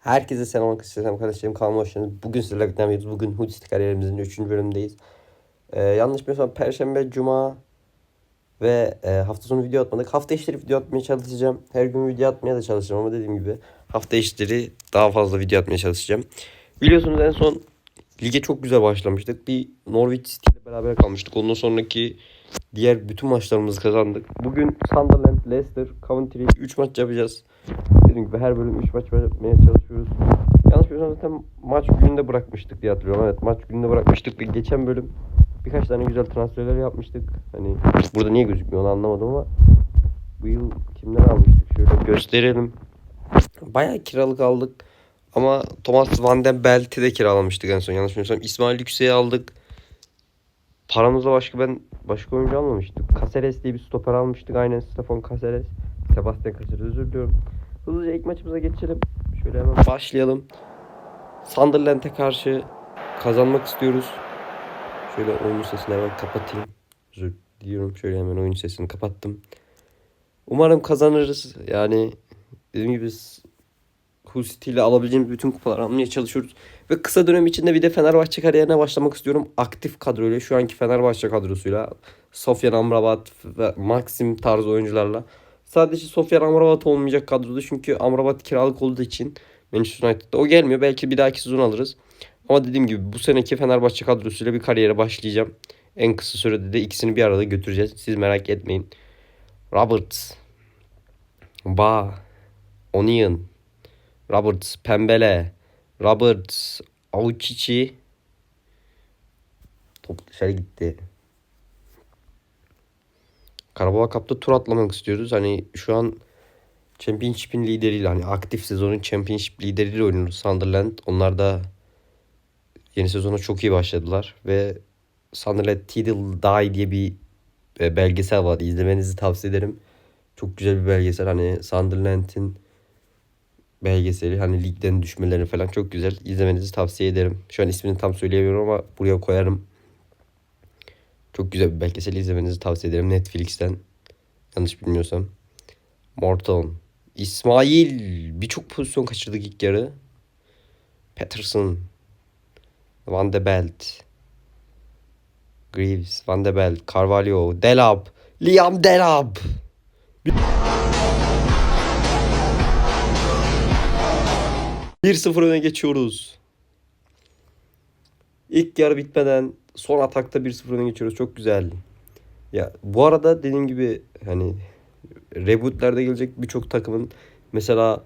Herkese selam arkadaşlar, selam kardeşlerim kanalıma hoş geldiniz. Bugün sizlerle birlikte yapıyoruz. Bugün Hoodistik kariyerimizin 3. bölümündeyiz. Ee, yanlış bilmiyorsam Perşembe, Cuma ve e, hafta sonu video atmadık. Hafta içleri video atmaya çalışacağım. Her gün video atmaya da çalışacağım ama dediğim gibi hafta içleri daha fazla video atmaya çalışacağım. Biliyorsunuz en son lige çok güzel başlamıştık. Bir Norwich City ile beraber kalmıştık. Ondan sonraki diğer bütün maçlarımızı kazandık. Bugün Sunderland, Leicester, Coventry 3 maç yapacağız. Dediğim gibi her bölüm 3 maç yapmaya çalışıyoruz. Yanlış bilmiyorsam zaten maç gününde bırakmıştık diye hatırlıyorum. Evet maç gününde bırakmıştık ve geçen bölüm birkaç tane güzel transferler yapmıştık. Hani burada niye gözükmüyor onu anlamadım ama bu yıl kimler almıştık şöyle gösterelim. Bayağı kiralık aldık. Ama Thomas Van den Belt'i de kiralamıştık en son yanlış bilmiyorsam. İsmail Yüksek'i aldık. Paramızla başka ben başka oyuncu almamıştık. Caceres diye bir stoper almıştık. Aynen Stefan Caceres. Sebastian Caceres özür diliyorum. Hızlıca ilk maçımıza geçelim. Şöyle hemen başlayalım. Sunderland'e karşı kazanmak istiyoruz. Şöyle oyun sesini hemen kapatayım. Özür diliyorum. Şöyle hemen oyun sesini kapattım. Umarım kazanırız. Yani dediğim gibi Hull City ile alabileceğimiz bütün kupaları almaya çalışıyoruz. Ve kısa dönem içinde bir de Fenerbahçe kariyerine başlamak istiyorum. Aktif kadroyla şu anki Fenerbahçe kadrosuyla Sofyan Amrabat ve Maxim tarzı oyuncularla. Sadece Sofyan Amrabat olmayacak kadroda çünkü Amrabat kiralık olduğu için Manchester United'da o gelmiyor. Belki bir dahaki sezon alırız. Ama dediğim gibi bu seneki Fenerbahçe kadrosuyla bir kariyere başlayacağım. En kısa sürede de ikisini bir arada götüreceğiz. Siz merak etmeyin. Roberts. Ba. Onion. Roberts. Pembele. Roberts. Auchichi. Top dışarı gitti. Karabağ Cup'ta tur atlamak istiyoruz. Hani şu an Championship'in lideriyle hani aktif sezonun Championship lideriyle oynuyoruz Sunderland. Onlar da yeni sezona çok iyi başladılar ve Sunderland Tiddle Die diye bir e, belgesel var. İzlemenizi tavsiye ederim. Çok güzel bir belgesel. Hani Sunderland'in belgeseli hani ligden düşmelerini falan çok güzel. İzlemenizi tavsiye ederim. Şu an ismini tam söyleyemiyorum ama buraya koyarım. Çok güzel bir belgesel izlemenizi tavsiye ederim Netflix'ten. Yanlış bilmiyorsam. Morton. İsmail birçok pozisyon kaçırdık ilk yarı. Patterson. Van de Belt. Greaves, Van de Belt, Carvalho, Delap, Liam Delap. 1-0 öne geçiyoruz. İlk yarı bitmeden son atakta 1-0 öne geçiyoruz. Çok güzel. Ya bu arada dediğim gibi hani rebootlerde gelecek birçok takımın mesela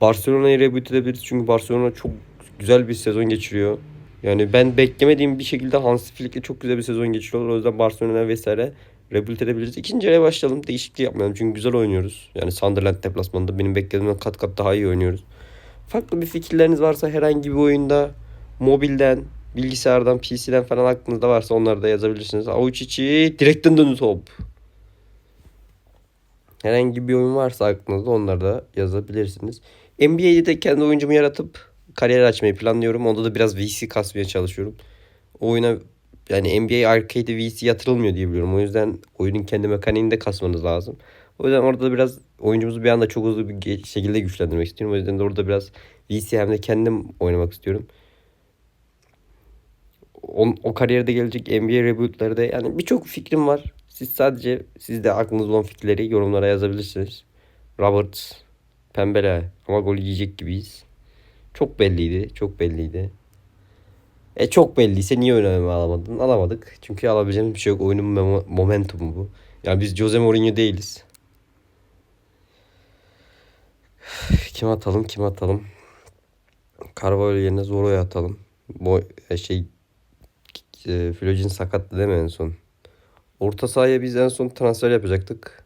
Barcelona'yı reboot edebiliriz. Çünkü Barcelona çok güzel bir sezon geçiriyor. Yani ben beklemediğim bir şekilde Hans Flick'le çok güzel bir sezon geçiriyorlar. O yüzden Barcelona vesaire reboot edebiliriz. İkinci yarıya başlayalım. Değişikliği yapmayalım. Çünkü güzel oynuyoruz. Yani Sunderland deplasmanında benim beklediğimden kat kat daha iyi oynuyoruz. Farklı bir fikirleriniz varsa herhangi bir oyunda mobilden, bilgisayardan, PC'den falan aklınızda varsa onları da yazabilirsiniz. Avuç içi direkten döndü top. Herhangi bir oyun varsa aklınızda onları da yazabilirsiniz. NBA'de de kendi oyuncumu yaratıp kariyer açmayı planlıyorum. Onda da biraz VC kasmaya çalışıyorum. O oyuna yani NBA Arcade'de VC yatırılmıyor diye biliyorum. O yüzden oyunun kendi mekaniğini de kasmanız lazım. O yüzden orada da biraz oyuncumuzu bir anda çok hızlı bir şekilde güçlendirmek istiyorum. O yüzden de orada biraz VC hem de kendim oynamak istiyorum. O, o kariyerde gelecek NBA rebootları da yani birçok fikrim var. Siz sadece siz de aklınızda olan fikirleri yorumlara yazabilirsiniz. Roberts, Pembele ama gol yiyecek gibiyiz. Çok belliydi. Çok belliydi. E çok belliyse niye önemi alamadın? Alamadık. Çünkü alabileceğimiz bir şey yok. Oyunun mom- momentumu bu. Yani biz Jose Mourinho değiliz. Kim atalım? Kim atalım? Carvalho yerine Zoro'yu atalım. Bu e, şey e, Flojin sakattı değil mi en son? Orta sahaya biz en son transfer yapacaktık.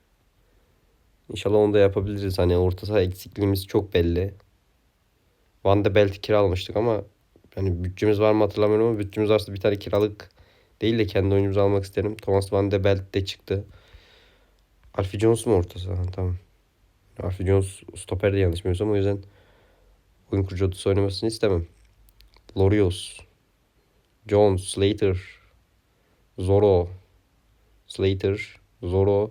İnşallah onu da yapabiliriz. Hani orta saha eksikliğimiz çok belli. Van de Belt'i kiralamıştık ama hani bütçemiz var mı hatırlamıyorum ama bütçemiz varsa bir tane kiralık değil de kendi oyuncumuzu almak isterim. Thomas Van de Belt de çıktı. Alfie Jones mu orta saha? Tamam. Alfie Jones stoper de yanlış bilmiyorsam o yüzden oyun kurucu oynamasını istemem. Lorios. Jones, Slater, Zoro, Slater, Zoro.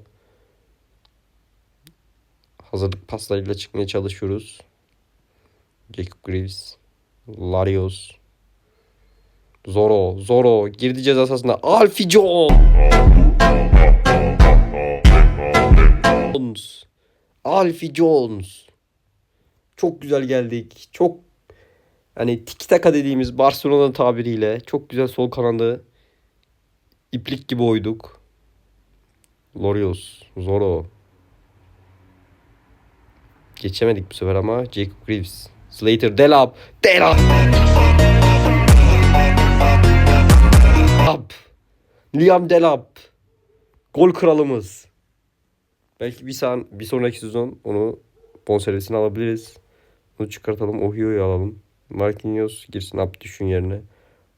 Hazırlık paslarıyla çıkmaya çalışıyoruz. Jacob Greaves. Larios. Zoro. Zoro. Girdi ceza sahasına. Alfie Jones. Alfie Jones. Çok güzel geldik. Çok hani tiki taka dediğimiz Barcelona tabiriyle çok güzel sol kanadı iplik gibi oyduk. Lorios, Zoro. Geçemedik bu sefer ama Jacob Greaves. Slater, Delap, Delap. Delap. Liam Delap. Gol kralımız. Belki bir, san, bir sonraki sezon onu bonservisini alabiliriz. Bunu çıkartalım. Ohio'yu alalım. Marquinhos girsin Abdüş'ün yerine.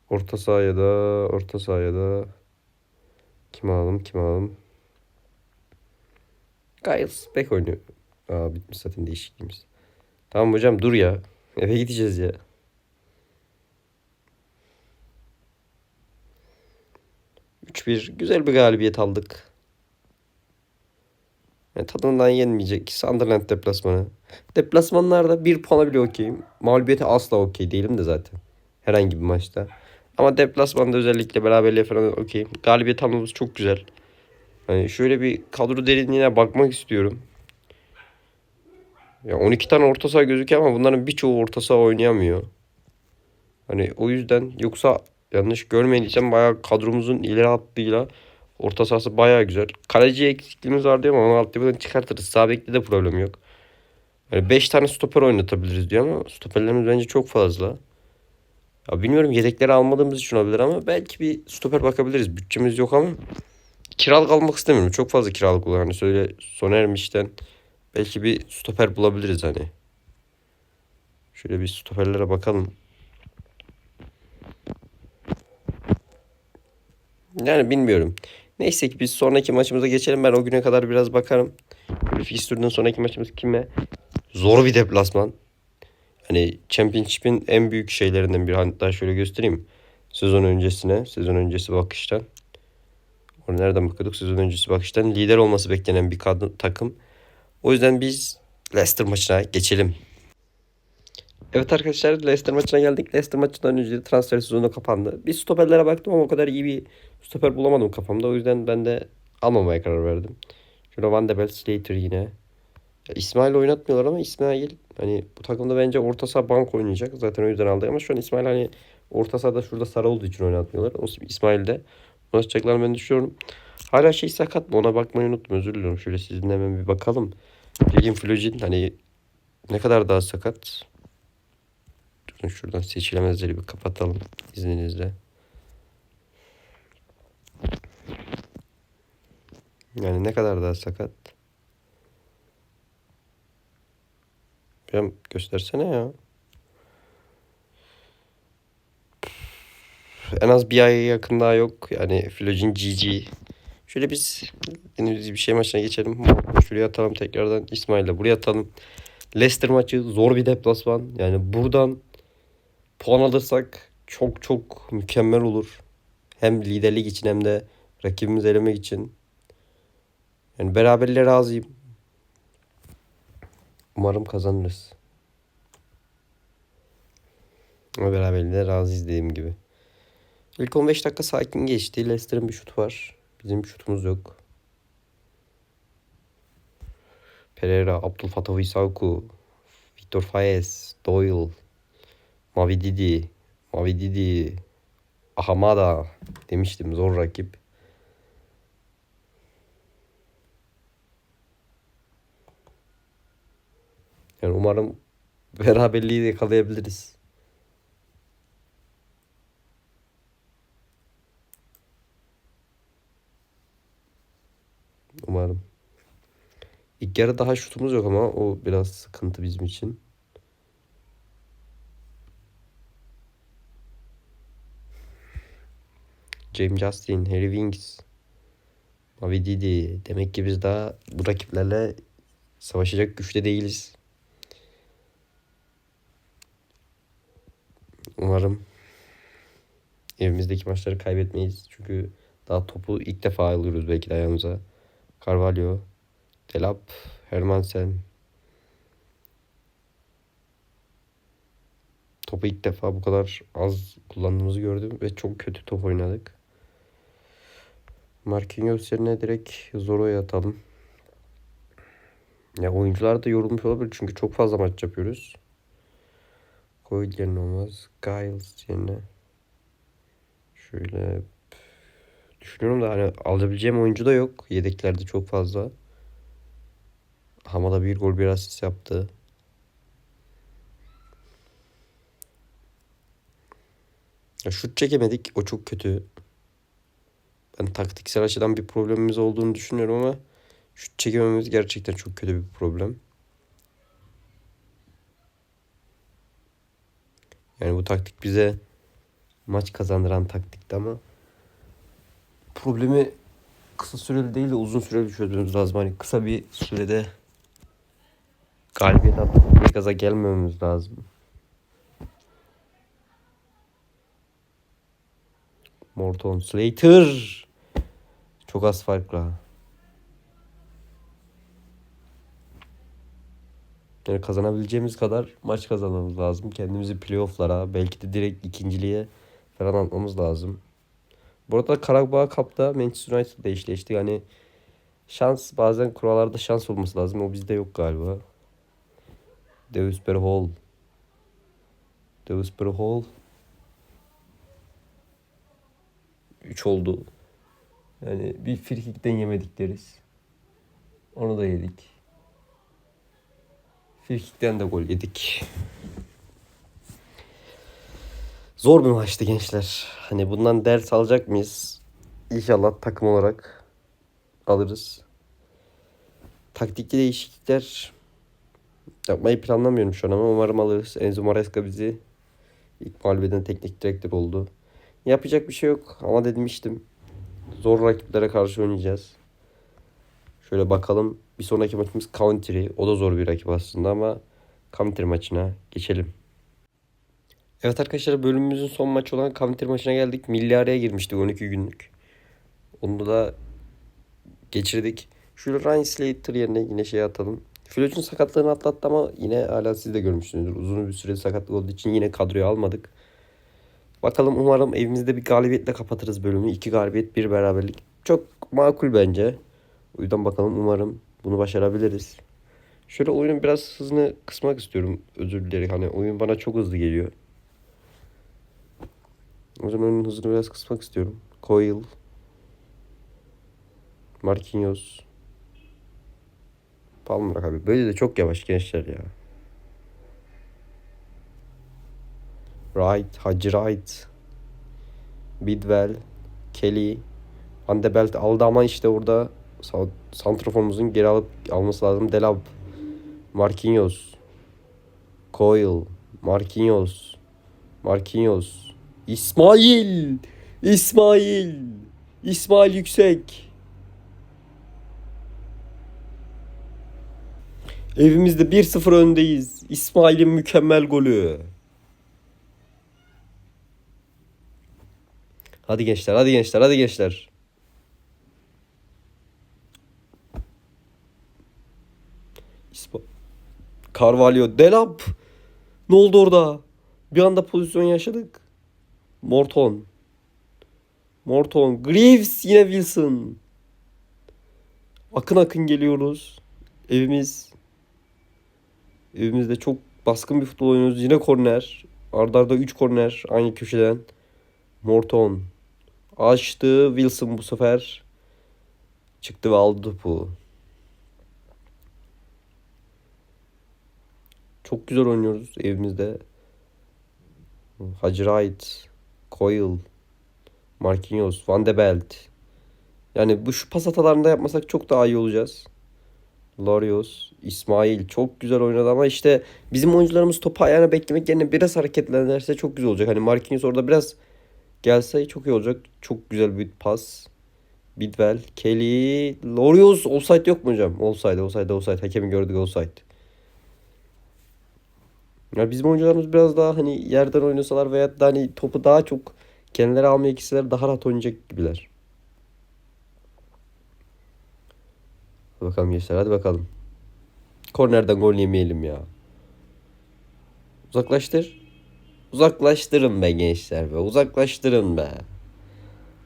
Orta sahaya da orta sahaya da kim alalım kim alalım. Giles Beck oynuyor. Aa bitmiş zaten değişikliğimiz. Tamam hocam dur ya. Eve gideceğiz ya. Üç bir güzel bir galibiyet aldık. Yani tadından yenmeyecek. Sunderland deplasmanı. Deplasmanlarda bir puana bile okeyim. Mağlubiyete asla okey değilim de zaten. Herhangi bir maçta. Ama deplasmanda özellikle beraberliğe falan okeyim. Galibiyet almamız çok güzel. Hani şöyle bir kadro derinliğine bakmak istiyorum. Ya 12 tane orta saha gözüküyor ama bunların birçoğu orta saha oynayamıyor. Hani o yüzden yoksa yanlış görmediysem bayağı kadromuzun ileri hattıyla orta sahası bayağı güzel. Kaleci eksikliğimiz var diyor ama onu altyapıdan çıkartırız. Sağ bekte de problem yok. Yani 5 tane stoper oynatabiliriz diyor ama stoperlerimiz bence çok fazla. Ya bilmiyorum yedekleri almadığımız için olabilir ama belki bir stoper bakabiliriz. Bütçemiz yok ama kiralık almak istemiyorum. Çok fazla kiralık olur. Hani söyle Sonermiş'ten belki bir stoper bulabiliriz hani. Şöyle bir stoperlere bakalım. Yani bilmiyorum. Neyse ki biz sonraki maçımıza geçelim. Ben o güne kadar biraz bakarım. Fikstürden sonraki maçımız kime? Zor bir deplasman. Hani Championship'in en büyük şeylerinden biri. Hatta şöyle göstereyim. Sezon öncesine, sezon öncesi bakıştan. Onu nereden bakıyorduk? Sezon öncesi bakıştan lider olması beklenen bir kadın, takım. O yüzden biz Leicester maçına geçelim. Evet arkadaşlar Leicester maçına geldik. Leicester maçından önce transfer sezonu kapandı. Bir stoperlere baktım ama o kadar iyi bir stoper bulamadım kafamda. O yüzden ben de almamaya karar verdim. Şöyle Van de Beek, Slater yine. Ya İsmail oynatmıyorlar ama İsmail hani bu takımda bence orta saha bank oynayacak. Zaten o yüzden aldı ama şu an İsmail hani orta sahada şurada sarı olduğu için oynatmıyorlar. O İsmail de oynatacaklar ben düşünüyorum. Hala şey sakat mı ona bakmayı unutma özür diliyorum. Şöyle sizinle hemen bir bakalım. Jegin Flojin hani ne kadar daha sakat? Durun şuradan seçilemezleri bir kapatalım izninizle. Yani ne kadar daha sakat? Bir göstersene ya. En az bir aya yakın daha yok. Yani Flojin GG. Şöyle biz bir şey maçına geçelim. Şuraya atalım tekrardan. İsmail'le buraya atalım. Leicester maçı zor bir deplasman. Yani buradan puan alırsak çok çok mükemmel olur. Hem liderlik için hem de rakibimizi elemek için. Yani beraberliğe razıyım. Umarım kazanırız. Ama beraberliğe razıyız dediğim gibi. İlk 15 dakika sakin geçti. Leicester'ın bir şutu var. Bizim şutumuz yok. Pereira, Abdülfatah Isauku, Victor Faez, Doyle, Mavididi, Mavididi, Ahamada demiştim zor rakip. Yani umarım beraberliği yakalayabiliriz. Umarım. İlk yarı daha şutumuz yok ama o biraz sıkıntı bizim için. James Justin, Harry Winks, Mavi Didi. Demek ki biz daha bu rakiplerle savaşacak güçte değiliz. Umarım evimizdeki maçları kaybetmeyiz. Çünkü daha topu ilk defa alıyoruz belki de ayağımıza. Carvalho, Delap, Hermansen. topu ilk defa bu kadar az kullandığımızı gördüm ve çok kötü top oynadık. Marquinhos yerine direkt Zoro'ya atalım. Ya oyuncular da yorulmuş olabilir çünkü çok fazla maç yapıyoruz. Koy yerine olmaz. Giles yerine. Şöyle düşünüyorum da hani alabileceğim oyuncu da yok. Yedeklerde çok fazla. Hamada bir gol bir asist yaptı. Ya şut çekemedik. O çok kötü. Ben taktiksel açıdan bir problemimiz olduğunu düşünüyorum ama şut çekememiz gerçekten çok kötü bir problem. Yani bu taktik bize maç kazandıran taktikti ama problemi kısa süreli değil de uzun süreli çözmemiz lazım. Hani kısa bir sürede galibiyet bir gaza gelmememiz lazım. Morton Slater. Çok az farkla. Yani kazanabileceğimiz kadar maç kazanmamız lazım. Kendimizi playofflara belki de direkt ikinciliğe falan atmamız lazım. Bu arada Karabağ Cup'ta Manchester United'la eşleştik. Hani şans bazen kurallarda şans olması lazım. O bizde yok galiba. Deusper Hall. Deusper Hall. 3 oldu. Yani bir frikikten yemedik deriz. Onu da yedik. Frikikten de gol yedik. Zor bir maçtı gençler. Hani bundan ders alacak mıyız? İnşallah takım olarak alırız. Taktikli değişiklikler yapmayı planlamıyorum şu an ama umarım alırız. Enzo Maresca bizi ilk mağlubiyeden teknik direktör oldu. Yapacak bir şey yok ama demiştim. Zor rakiplere karşı oynayacağız. Şöyle bakalım. Bir sonraki maçımız Country. O da zor bir rakip aslında ama Country maçına geçelim. Evet arkadaşlar bölümümüzün son maçı olan Country maçına geldik. Milli araya girmiştik 12 günlük. Onu da geçirdik. Şöyle Ryan Slater yerine yine şey atalım. Flöç'ün sakatlığını atlattı ama yine hala siz de görmüşsünüzdür. Uzun bir süre sakatlık olduğu için yine kadroya almadık. Bakalım umarım evimizde bir galibiyetle kapatırız bölümü. İki galibiyet bir beraberlik. Çok makul bence. O yüzden bakalım umarım bunu başarabiliriz. Şöyle oyunun biraz hızını kısmak istiyorum. Özür dilerim. Hani oyun bana çok hızlı geliyor. O yüzden oyunun hızını biraz kısmak istiyorum. Coil. Marquinhos. Palmer abi. Böyle de çok yavaş gençler ya. Wright, Hacı Wright, Bidwell, Kelly, Van de Belt aldı ama işte orada santraforumuzun geri alıp alması lazım. Delab, Marquinhos, Coyle, Marquinhos, Marquinhos, İsmail, İsmail, İsmail Yüksek. Evimizde 1-0 öndeyiz. İsmail'in mükemmel golü. Hadi gençler, hadi gençler, hadi gençler. Carvalho, Delap. Ne oldu orada? Bir anda pozisyon yaşadık. Morton. Morton. Greaves yine Wilson. Akın akın geliyoruz. Evimiz. Evimizde çok baskın bir futbol oynuyoruz. Yine korner. Ardarda 3 korner aynı köşeden. Morton. Açtı Wilson bu sefer. Çıktı ve aldı topu. Çok güzel oynuyoruz evimizde. Hacı Wright, Coyle, Marquinhos, Van de Belt. Yani bu şu pas hatalarında yapmasak çok daha iyi olacağız. Larios, İsmail çok güzel oynadı ama işte bizim oyuncularımız topu ayağına beklemek yerine biraz hareketlenirse çok güzel olacak. Hani Marquinhos orada biraz Gelse çok iyi olacak. Çok güzel bir pas. Bidwell, Kelly, Lorios offside yok mu hocam? Offside, offside, offside. Hakemi gördük offside. Ya bizim oyuncularımız biraz daha hani yerden oynasalar veya da hani topu daha çok kendileri almaya gitseler daha rahat oynayacak gibiler. Bakalım gençler hadi bakalım. Kornerden gol yemeyelim ya. Uzaklaştır. Uzaklaştırın be gençler be. Uzaklaştırın be.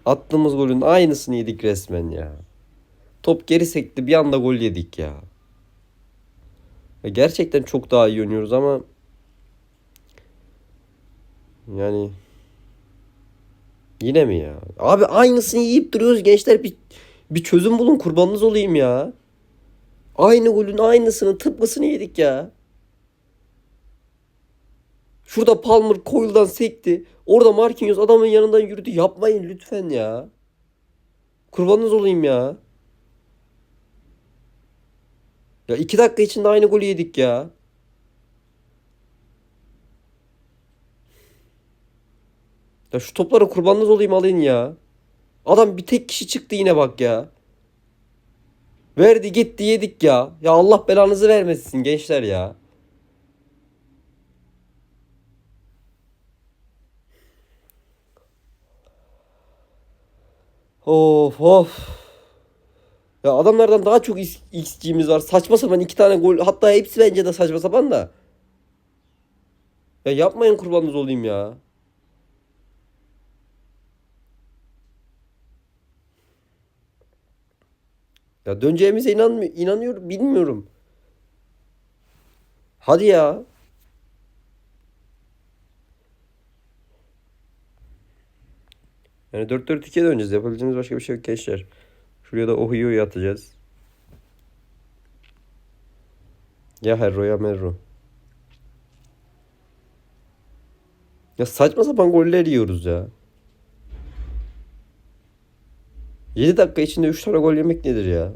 Attığımız golün aynısını yedik resmen ya. Top geri sekti bir anda gol yedik. Ya Gerçekten çok daha iyi oynuyoruz ama yani yine mi ya? Abi aynısını yiyip duruyoruz gençler bir bir çözüm bulun kurbanınız olayım ya. Aynı golün aynısını tıpkısını yedik ya. Şurada Palmer Coyle'dan sekti. Orada Marquinhos adamın yanından yürüdü. Yapmayın lütfen ya. Kurbanınız olayım ya. Ya iki dakika içinde aynı golü yedik ya. Ya şu toplara kurbanınız olayım alayım ya. Adam bir tek kişi çıktı yine bak ya. Verdi gitti yedik ya. Ya Allah belanızı vermesin gençler ya. Of of. Ya adamlardan daha çok XG'miz var. Saçma sapan iki tane gol. Hatta hepsi bence de saçma sapan da. Ya yapmayın kurbanınız olayım ya. Ya döneceğimize inanmıyor, inanıyorum, bilmiyorum. Hadi ya. Yani 4-4-2'ye döneceğiz. Yapabileceğimiz başka bir şey yok gençler. Şuraya da Ohio'yu atacağız. Ya Herro ya Merro. Ya saçma sapan goller yiyoruz ya. 7 dakika içinde 3 tane gol yemek nedir ya?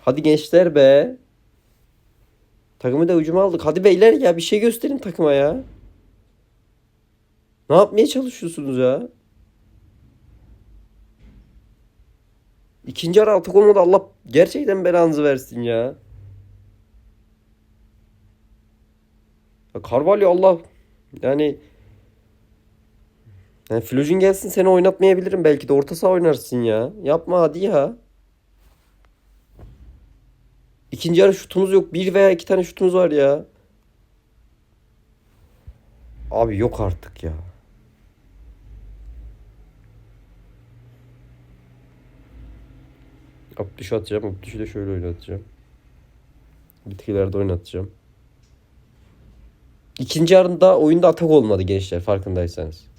Hadi gençler be. Takımı da hücuma aldık. Hadi beyler ya bir şey gösterin takıma ya. Ne yapmaya çalışıyorsunuz ya? İkinci ara atak olmadı Allah gerçekten belanızı versin ya. Ya Carvalho Allah yani yani Flojin gelsin seni oynatmayabilirim belki de orta saha oynarsın ya. Yapma hadi ya. İkinci yarı şutumuz yok. Bir veya iki tane şutumuz var ya. Abi yok artık ya. Abdüş'ü atacağım. Abdüş'ü de şöyle oynatacağım. Bitkilerde oynatacağım. İkinci yarında oyunda atak olmadı gençler farkındaysanız.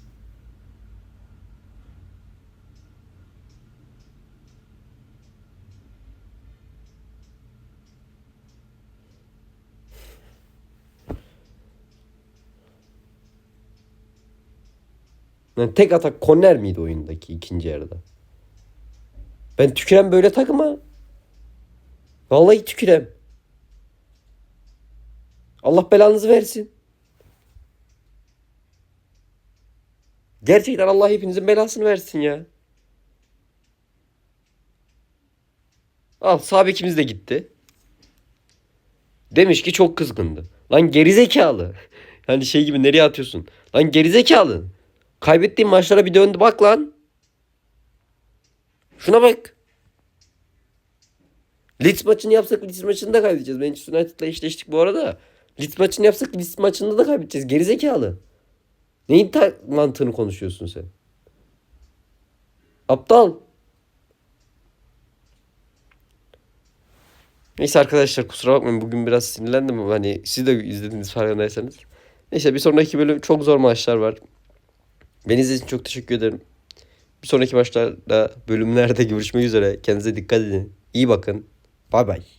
Yani tek atak korner miydi oyundaki ikinci yarıda? Ben tükürem böyle takıma. Vallahi tükürem. Allah belanızı versin. Gerçekten Allah hepinizin belasını versin ya. Al sağ bekimiz de gitti. Demiş ki çok kızgındı. Lan gerizekalı. Hani şey gibi nereye atıyorsun? Lan gerizekalı. Kaybettiğin maçlara bir döndü bak lan. Şuna bak. Leeds maçını yapsak Leeds maçını da kaybedeceğiz. Manchester United'la eşleştik bu arada. Leeds maçını yapsak Leeds maçında da kaybedeceğiz. Gerizekalı. Neyin mantığını konuşuyorsun sen? Aptal. Neyse arkadaşlar kusura bakmayın bugün biraz sinirlendim hani siz de izlediniz farkındaysanız. Neyse bir sonraki bölüm çok zor maçlar var. Beni izlediğiniz için çok teşekkür ederim. Bir sonraki maçlarda bölümlerde görüşmek üzere. Kendinize dikkat edin. İyi bakın. Bay bay.